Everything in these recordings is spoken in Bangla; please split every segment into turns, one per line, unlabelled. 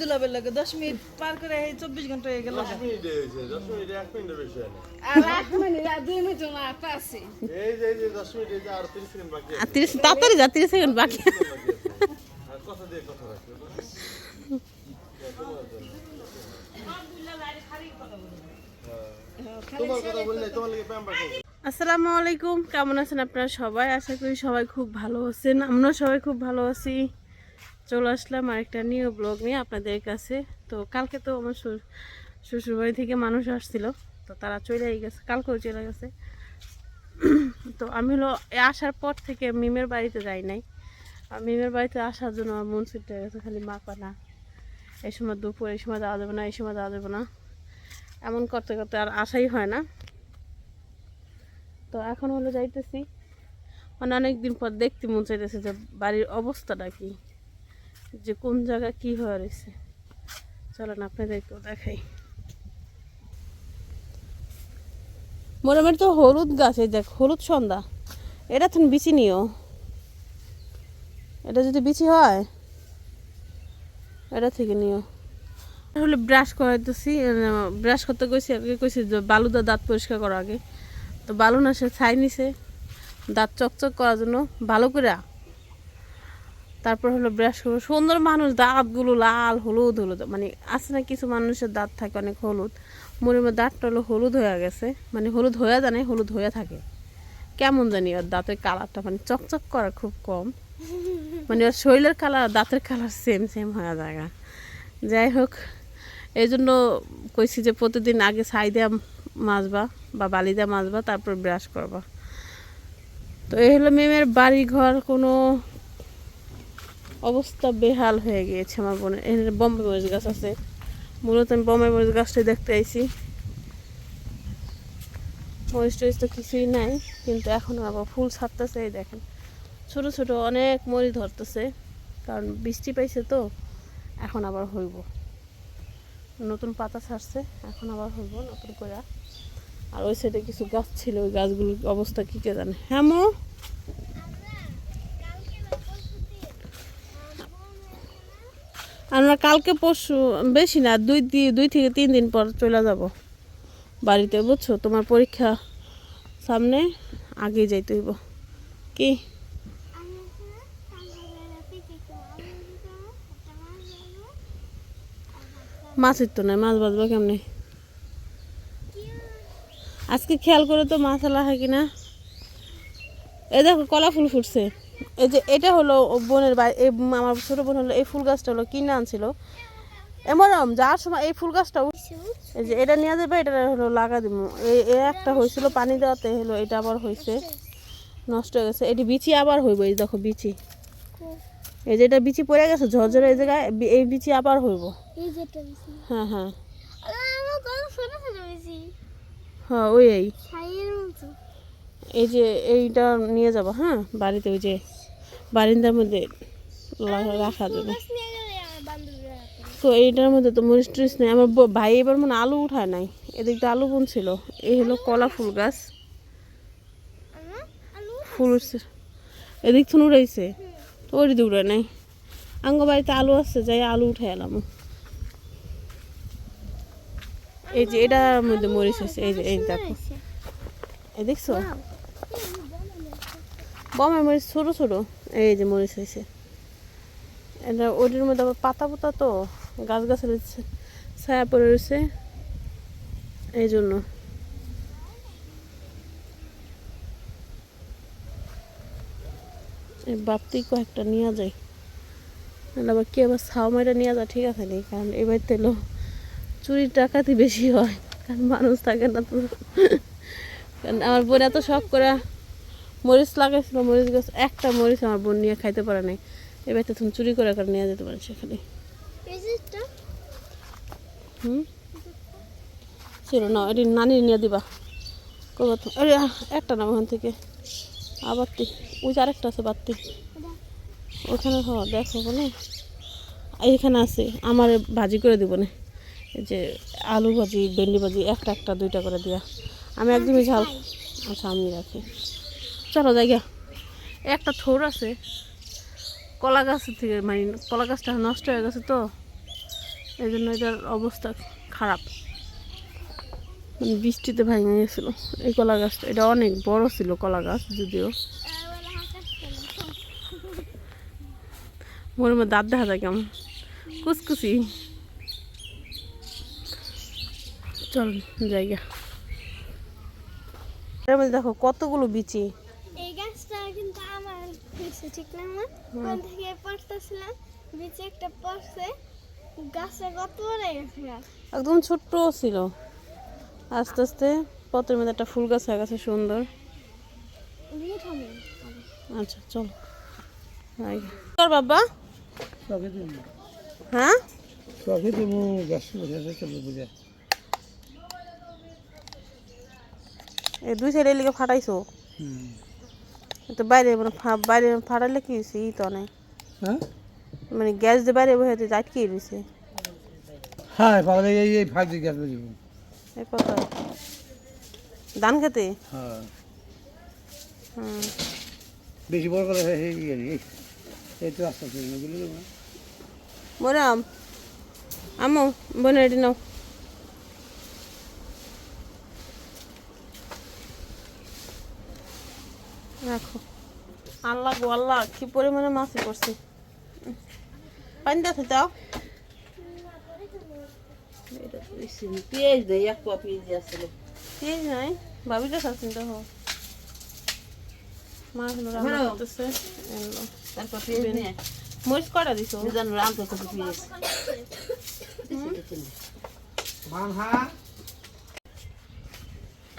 দুলাবের লাগে দশ মিনিট পার করে এই চব্বিশ ঘণ্টা হয়ে গেল।
তাড়াতাড়ি যা তিরিশ সেকেন্ড বাকি আসসালামু আলাইকুম কেমন আছেন আপনারা সবাই? আশা করি সবাই খুব ভালো আছেন। আমরা সবাই খুব ভালো আছি। চলে আসলাম আরেকটা নিউ ব্লগ নিয়ে আপনাদের কাছে। তো কালকে তো আমার শ্বশুর- শ্বশুরবাড়ি থেকে মানুষ আসছিল, তো তারা চলে গেছে, কালকেও চলে গেছে। তো আমি হলো আসার পর থেকে মিমের বাড়িতে যাই নাই। আর মিমের বাড়িতে আসার জন্য আমার মন ছুটে গেছে খালি, মা না, এই সময় দুপুর, এই সময় যাওয়া যাবে না, এই সময় যাওয়া যাবে না। এমন করতে করতে আর আসাই হয় না। তো এখন হলো যাইতেছি। মানে অনেক দিন পর দেখতে মন চাইতেছে যে বাড়ির অবস্থাটা কি। যে কোন জায়গা কি হয়ে রয়েছে। চলেন আপনাদেরকেও দেখাই। মোটামুটি তো হলুদ গাছ দেখ, হলুদ সন্ধ্যা। এটা তুমি বিচি নিও। এটা যদি বিচি হয়, এটা থেকে নিও। হলে ব্রাশ করাইতেছি ব্রাশ করতে কইছি, আগে কইছি যে বালুদা দাঁত পরিষ্কার করা আগে। তো বালু না সে ছাই নিছে, দাঁত চকচক করার জন্য ভালো করে তারপর হলো ব্রাশ করব। সুন্দর মানুষ, দাঁতগুলো লাল, হলুদ হলুদ। মানে আছে না কিছু মানুষের দাঁত থাকে অনেক হলুদ। মরিমের দাঁতটা হলো হলুদ হয়ে গেছে। মানে হলুদ হয়ে জানে হলুদ হয়ে থাকে। কেমন জানি ওর দাঁতের কালারটা মানে চকচক করা খুব কম। মানে ওর শরীরের কালার দাঁতের কালার সেম সেম হয়ে যায় যাই হোক, এই জন্য কইছি যে প্রতিদিন আগে ছাই দেওয়া মাজবা বা বালি দেওয়া মাজবা, তারপর ব্রাশ করবা। তো এই হলো মেমের বাড়ি ঘর কোনো অবস্থা বেহাল হয়ে গিয়েছে আমার বোনের এখানে বম্বে মরিচ গাছ আছে। মূলত আমি বম্বে মরিচ গাছটাই দেখতে আইছি। মরিচ টরিচ তো কিছুই নাই, কিন্তু এখন আবার ফুল ছাড়তেছে, এই দেখেন। ছোট ছোট অনেক মরিচ ধরতেছে, কারণ বৃষ্টি পাইছে তো, এখন আবার হইব। নতুন পাতা ছাড়ছে, এখন আবার হইব নতুন করে আর ওই সাইডে কিছু গাছ ছিল, ওই গাছগুলোর অবস্থা কী কে জানে। হ্যাঁ আমরা কালকে, পরশু, বেশি না, দুই দুই থেকে তিন দিন পর চলে যাব বাড়িতে, বুঝছ? তোমার পরীক্ষা সামনে আগে যাইতে হইব। কি? মাছের তো নাই, মাছ বাজবা কেমনে? আজকে খেয়াল করে তো মাছ আলা হয় কিনা? এই দেখো, কলা ফুল ফুটছে। এই যে এটা হলো বোনের বাড়ি এই আমার ছোটো বোন হলো এই ফুল গাছটা হলো কিনে আনছিল। এমরম যাওয়ার সময় এই ফুল গাছটা এই যে এটা নিয়ে যাবে এটা হলো লাগা দিব। এই এই একটা হয়েছিল পানি দেওয়াতে হলো এটা আবার হয়েছে নষ্ট হয়ে গেছে। এটি বিচি আবার হইব এই দেখো বিচি। এই যে এটা বিচি পড়ে গেছে ঝরঝরে এই জায়গায় এই বিচি আবার হইব। হ্যাঁ হ্যাঁ। হ্যাঁ ওই এই যে এইটা নিয়ে যাব হ্যাঁ? বাড়িতে ওই যে বারিন্দার মধ্যে রাখা যাবে। তো এইটার মধ্যে তো মরিচ টরিচ নেই। আমার ভাই এবার মনে আলু উঠায় নাই। এদিক তো আলু বুনছিল। এই হলো কলা ফুল গাছ। ফুল উঠছে। এদিক থুন উড়াইছে। তো ওই দিকে উড়ে নাই। আঙ্গ বাড়িতে আলু আছে যাই আলু উঠে এলাম। এই যে এটার মধ্যে মরিচ হয়েছে এই যে এই দেখো। দেখছ? বমের মরিচ, ছোট ছোট। এই যে মরিচ হয়েছে। এটা ওটির মধ্যে আবার পাতা পোতা তো, গাছ গাছের ছায়া পড়ে রয়েছে। এই জন্য। এই বাপতি কয়েকটা নিয়ে যায়। আবার কি আবার ছাও মাইটা নিয়ে যা ঠিক আছে নেই কারণ এবার তেলো চুরির টাকাতে বেশি হয়। কারণ মানুষ থাকে না তো। কারণ আমার বোন এত শখ করে মরিচ লাগাইছিল মরিচ গাছ একটা মরিচ আমার বোন নিয়ে খাইতে পারে নাই। এবার তো তুমি চুরি করে করে নিয়ে যেতে পারে সেখানে। হুম? ছিল না এটি নানি নিয়ে দিবা। করব আরে একটা না ওখান থেকে। আবার তি ওই যে আরেকটা আছে বাত্তি। ওখানে হ দেখো বলে। এইখানে আছে আমার ভাজি করে দিব না। যে আলু ভাজি ভেন্ডি ভাজি একটা একটা দুইটা করে দিয়া। আমি একদমই ঝাল আচ্ছা আমি রাখি। চলো জায়গা একটা থোর আছে। কলা গাছ থেকে মানে কলা গাছটা নষ্ট হয়ে গেছে তো। এই জন্য এটার অবস্থা খারাপ। মানে বৃষ্টিতে ভেঙে গেছিল। এই কলা গাছটা এটা অনেক বড় ছিল কলা গাছ যদিও। মোর মধ্যে দাঁত দেখা যায় কেমন। কুচকুচি চল জায়গা। এর মধ্যে দেখো কতগুলো বিচি।
হয়েছে ঠিক না আমার ওখান থেকে পড়তেছিলাম বিচে একটা পড়ছে গাছটা কত বড় গেছে
একদম ছোট্ট ছিল। আস্তে আস্তে পথের মধ্যে একটা ফুল গাছ হয়ে গেছে সুন্দর। আচ্ছা চলো। তোর বাবা? হ্যাঁ?
গাছ চলে বোঝা।
এই দুই সাইডের লিগে ফাটাইছো? এ তো বাইরে মানে বাইরে ফাটাইলে কি হয়েছে ই তো নেই।
হ্যাঁ?
মানে গ্যাস দিয়ে বাইরে বসে তুই আটকে রয়েছে
হ্যাঁ পাগলে এই এই ফাঁক দিয়ে গাছ বুঝব
এই কথা। ধান খেতে?
হ্যাঁ।
হুম।
বেশি বড় করে এই এই তো আস্তে আস্তে বুঝলি না
আমো বোনের এটি নাও। রাখো। আল্লাহ গো আল্লাহ কি পরিমাণে মাছ পড়ছে পানি দেখে দাও।
পেঁয়াজ দেয় এক পা পেঁয়াজ আসলে।
পেঁয়াজ নাই ভাবিটা খাচ্ছেন দেখো। মাছ হলো রান্না। করতেছে।
তারপর পেঁয়াজ নিয়ে।
মরিচ কটা দিছো?
যেন রাম করতে পেঁয়াজ।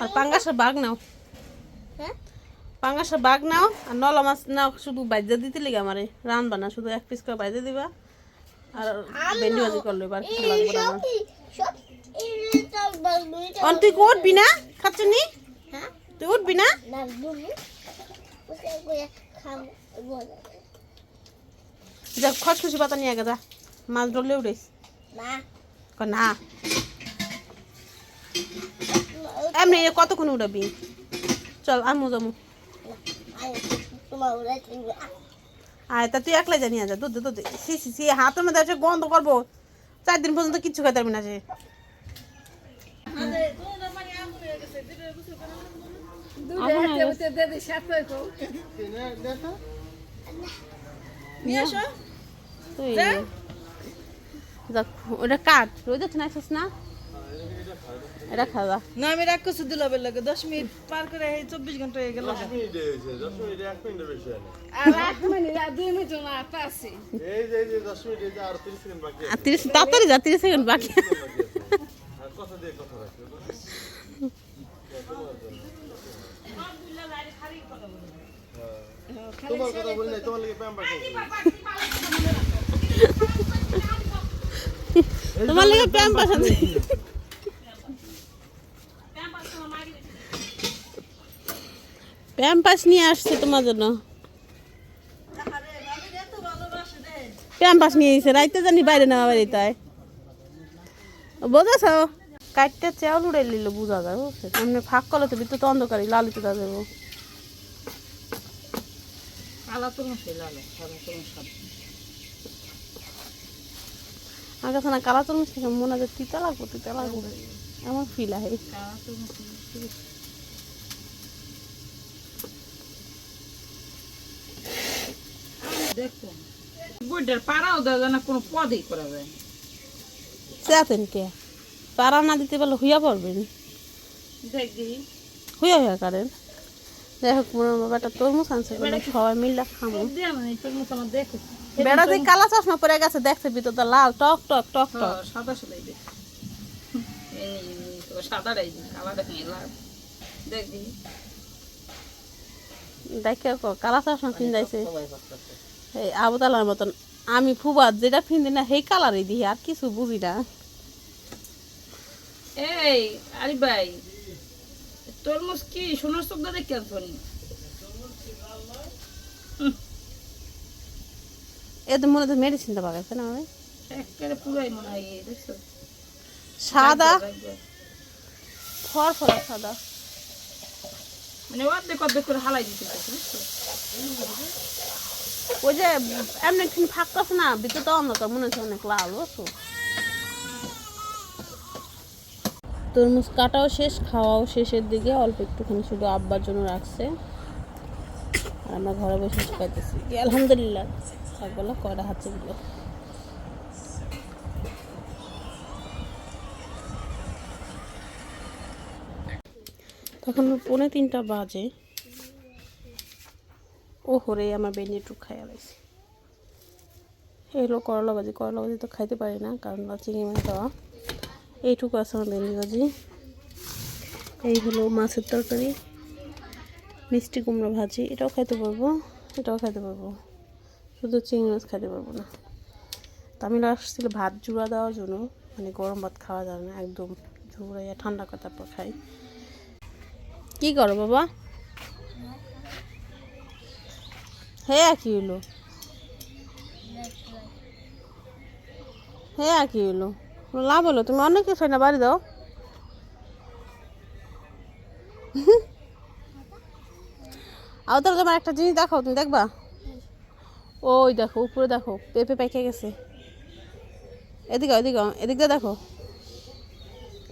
আর পাঙ্গাসের বাঘ নাও।
হ্যাঁ?
পাঙ্গাসের বাঘ নাও আর নলা মাছ নাও শুধু বাইজা দিতে লিগে আমারে রানবা না শুধু এক পিস করে বাইজা দিবা। আর ভেন্ডি ভাজি করলে এবার না অন তুই কি উঠবি না? খাচ্ছনি?
হ্যাঁ?
তুই উঠবি না?
না
যা খসখসি পাতা নিয়ে গে যা। মাছ ধরলে উঠিস
না।
না। এমনি কতক্ষণ উঠাবি চল আমু যামু
আই তোমার ওরা চিনবে
আয় তা তুই একলাই জানিয়ে যা দুধ দুধ সি সি সি হাতের মধ্যে এসে গন্ধ করব। চার দিন পর্যন্ত কিচ্ছু পারবি না সে। ওটা কাট। রোজ না? না
আমি রাগ করছি দুলাবের লাগে। দশ মিনিট পার করে এই চব্বিশ ঘণ্টা হয়ে গেল।
হয়
তাড়াতাড়ি যা তিরিশ সেকেন্ড বাকি
রাখবে তোমার কথা বলি তোমার লাগে প্যাম্পার
তোমার লেগে প্যাম্পাস নিয়ে আসছে তোমার জন্য। প্যাম্পাস নিয়ে এসে রাইতে জানি বাইরে নেওয়া বাড়ি তাই। বোঝাছ? কাটতে চাউল উড়ে নিল বুঝা যায় বুঝছে? এমনি ফাঁক করলে তো ভিতরে তো অন্ধকারই লালিত দা
তো তো
আমার কাছে না কালা চামচ থেকে মনে হয় তিতা লাগবো তিতা লাগবো। এমন ফিল আহে।
কালা তো মশাই দেখো। বইটার পাড়াও দেওয়া যায় না কোনো পদেই করা যায়
চেতেন কে? পাড়া না দিতে পারলে হুইয়া পড়বেন?
দেখি।
হুইয়া হুইয়া করেন। যাই হোক মোর বাবাটা তরমুজ আনছে সবাই মিললে খামো।
দেয়া মানে
বেড়া দিয়ে কালা চশমা পরে গেছে দেখছে ভিতরটা লাল টক টক টক টক।
হ্যাঁ, সাদা সাদাই দেখ। সাদাটাই কালাটা দেখি।
দেখে কালা চশমা ফিন্দাইছে এই আবতালার মতন আমি ফুবাদ যেটা ফিন্দি না সেই কালারই দিই আর কিছু বুঝি না।
এই আরে ভাই তরমুজ কি সোনার চোখটা দেখে আনছনি?
এ তো মনে হয় মেডিসিনটা পাকাইছে না ভাই
একেবারে পুরাই মনে হয় দেখছ?
সাদা?
একবার।
ফর ফর সাদা।
মানে অর্ধেক অর্ধেক করে হালাই দিতে বুঝছ
ওই যে এমনি ফাঁকতেছে না, ভিতরে তো অন্ধকার মনে হচ্ছে অনেক লাল তরমুজ কাটাও শেষ, খাওয়াও শেষের দিকে, অল্প একটুখানি শুধু আব্বার জন্য রাখছে। আর আমরা ঘরে বসে শুকাইতেছি আলহামদুলিল্লাহ। সকালবেলা কয়টা হাতে দিল? তখন পৌনে তিনটা বাজে। ও হরে আমার বেনি একটু খাইয়া লাইছে। এলো করলা ভাজি করলা ভাজি তো খাইতে পারি না, কারণ চিংড়ি মাছ দেওয়া। এইটুকু আছে আমার ভেন্ডি ভাজি। এই হলো মাছের তরকারি, মিষ্টি কুমড়ো ভাজি, এটাও খাইতে পারব, এটাও খাইতে পারব। শুধু চিংড়ি মাছ খাইতে পারব না। তামিল আসছিল ভাত জুড়া দেওয়ার জন্য মানে গরম ভাত খাওয়া যায় না, একদম জুড়াইয়া ঠান্ডা করে তারপর খাই। কি করো বাবা? হ্যাঁ কি হলো। হ্যাঁ কি হলো। লাভ হলো? তুমি অনেক কিছু না, বাড়ি দাও। আর তাহলে তোমার একটা জিনিস দেখাও, তুমি দেখবা? ওই দেখো, উপরে দেখো, পেঁপে পেকে গেছে। এদিকে এদিকে, এদিক দেখো।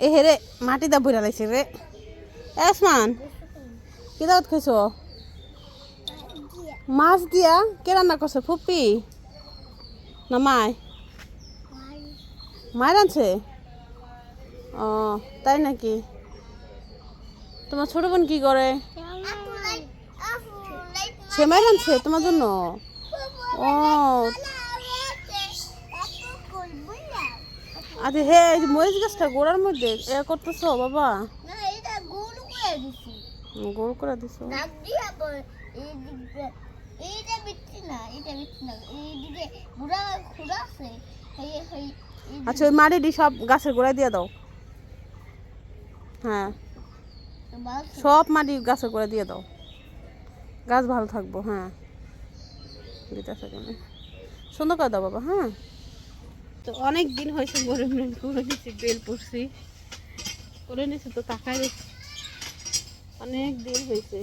এ হেরে মাটি দা বইরা লাগছে রে। আসমান কি দাওয়াত খাইছো? মাছ দিয়া কে রান্না করছে ফুপি না মায় মায়ের আনছে ও তাই নাকি? তোমার ছোট বোন কি করে? সে মায়ের আনছে তোমার জন্য? ও। আচ্ছা হে মরিচ গাছটা গোড়ার মধ্যে এ করতেছো বাবা? গোল করে দিছো।
এইটা বিচ্ছি না এটা বিচ্ছি না। এইদিকে বুড়া খুড়া আছে। এই এই
আচ্ছা ওই মাটিটি সব গাছের গোড়ায় দিয়ে দাও। হ্যাঁ। সব মাটি গাছের গোড়ায় দিয়ে দাও। গাছ ভালো থাকব হ্যাঁ। কেন সুন্দর করে দাও বাবা হ্যাঁ। তো অনেক দিন হয়েছে বলে করে নিচ্ছি বেল পড়ছি। করে নিচ্ছি তো তাকাই অনেক দিন হয়েছে।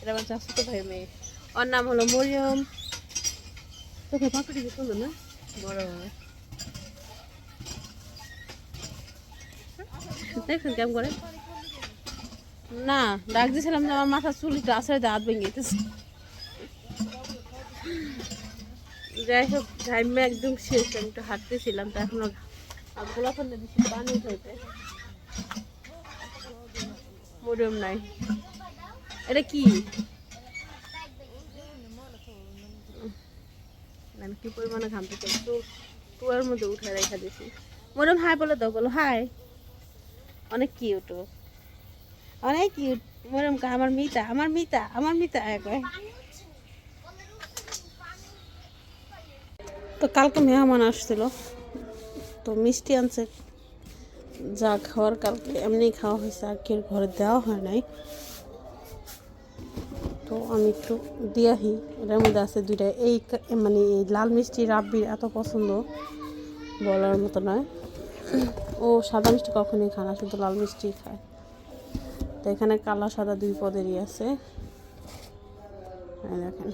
এটা আমার চাষতো ভাই মেয়ে। ওর নাম হলো মরিয়ম। তোকে পাপড়ি কি সুন্দর না? বড় দেখছেন কেমন করে? না ডাক দিয়েছিলাম যে আমার মাথার চুলটা আসলে দাঁত ভেঙে গেছে। যাই হোক টাইমে একদম শেষ আমি একটু হাঁটতেছিলাম তো এখনও গোলা দিচ্ছি পানি হইতে মরিয়ম নাই। এটা কি? আমি কি পরিমাণে ঘামতে চাই তো মধ্যে উঠে রেখে দিয়েছি মরম, হাই বলে দাও, বলো, হাই। অনেক কিউট অনেক কিউট মরম কা আমার মিতা আমার মিতা আমার মিতা এক তো কালকে মেহমান আসছিল। তো মিষ্টি আনছে। যা খাওয়ার কালকে, এমনি খাওয়া হয়েছে, আর কেউ ঘরে দেওয়া হয় নাই। তো আমি একটু দিয়াহি এটার মধ্যে আছে দুইটা। এই মানে এই লাল মিষ্টি রাব্বির এত পছন্দ, বলার মতো নয়। ও সাদা মিষ্টি কখনোই খায় না শুধু লাল মিষ্টি খায়। তো এখানে কালা সাদা দুই পদেরই আছে। দেখেন,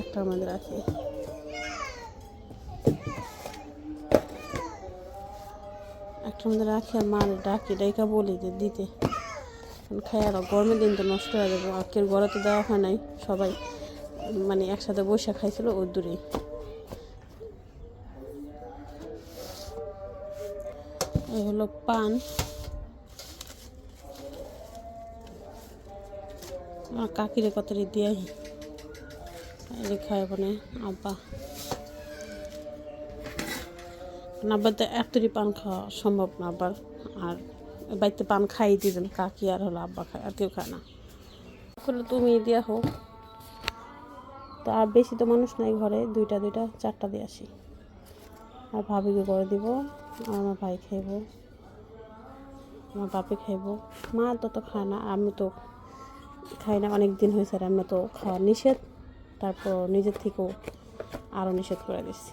একটার মধ্যে রাখি। একটার মধ্যে রাখি আর মার ডাকি, ডাইকা বলি যে দিতে। খাই আর গরমের দিন তো নষ্ট হয়ে যাবে, আজকের ঘরে তো দেওয়া হয় নাই, সবাই মানে একসাথে বসে খাইছিল ওই দূরেই এই হলো পান। আমার কাকিরে কতরি দিয়ে খায় মানে আব্বা। কারণ আব্বার তো এতটি পান খাওয়া সম্ভব না আবার আর বাড়িতে পান খাই দিবেন কাকি আর হলো আব্বা খায়, আর কেউ খায় না। হলো তুমি দিয়া হোক। তো আর বেশি তো মানুষ নাই ঘরে, দুইটা দুইটা, চারটা দিয়ে আসি। আর ভাবিকে করে দিব, আর আমার ভাই খাইব। আমার বাপে খাইব। মা তো তো খায় না, আমি তো খাই না, অনেক দিন হয়েছে আর আমি তো খাওয়া নিষেধ। তারপর নিজের থেকেও আরও নিষেধ করে দিচ্ছি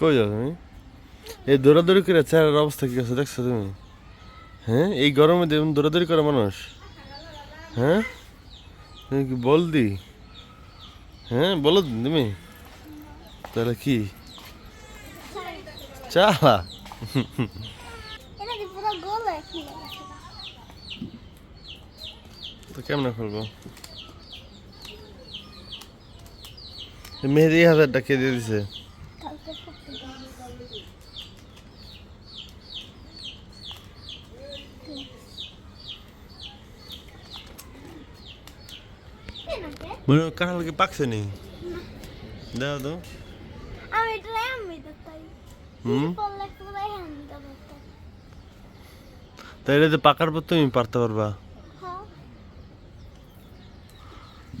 কই তুমি? এই দৌড়াদৌড়ি করে চেহারার অবস্থা কি আছে দেখছ তুমি? হ্যাঁ এই গরমে দেখুন দৌড়াদৌড়ি করে মানুষ। হ্যাঁ? তুমি কি বলদি? হ্যাঁ বলো তুমি। তাহলে কি? চালা
এটা কি পুরো গোল হয়ে খুলে গেছে
তো কেমনে খুলবো? মেহেদি হাজারটা কে দিয়ে দিছে? মনে কাঁঠাল কি পাকছে নি? দাও তো।
আমি তো
পাকার পর তুমি পারতে পারবা
হ্যাঁ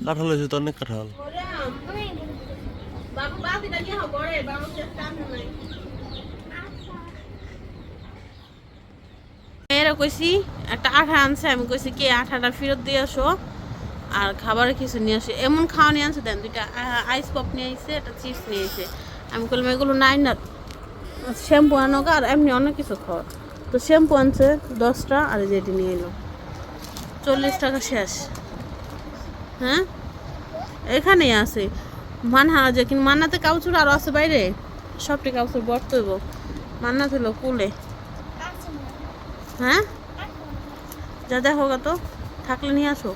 কাঁঠাল হয়েছে তো অনেক কাঁঠাল
মেয়েরা কইছি একটা আঠা আনছে আমি কইছি কে আঠাটা ফেরত দিয়ে আসো আর খাবারের কিছু নিয়ে আসো। এমন খাওয়া নিয়ে আনছে দেন দুইটা আইস পপ নিয়ে আসছে একটা চিপস নিয়ে আসছে আমি বললাম এগুলো নাই না শ্যাম্পু আনো আর এমনি অনেক কিছু খাওয়া তো শ্যাম্পু আনছে দশটা আর যেটি নিয়ে এলো। চল্লিশ টাকা শেষ। হ্যাঁ? এখানেই আছে। মানহা যে কিন্তু মান্নাতে কাউচুর আরও আছে বাইরে? সবটি কাউচুর বর্তইব মান্না ছিল কুলে। হ্যাঁ? যা দেখো তো, থাকলে নিয়ে আসো।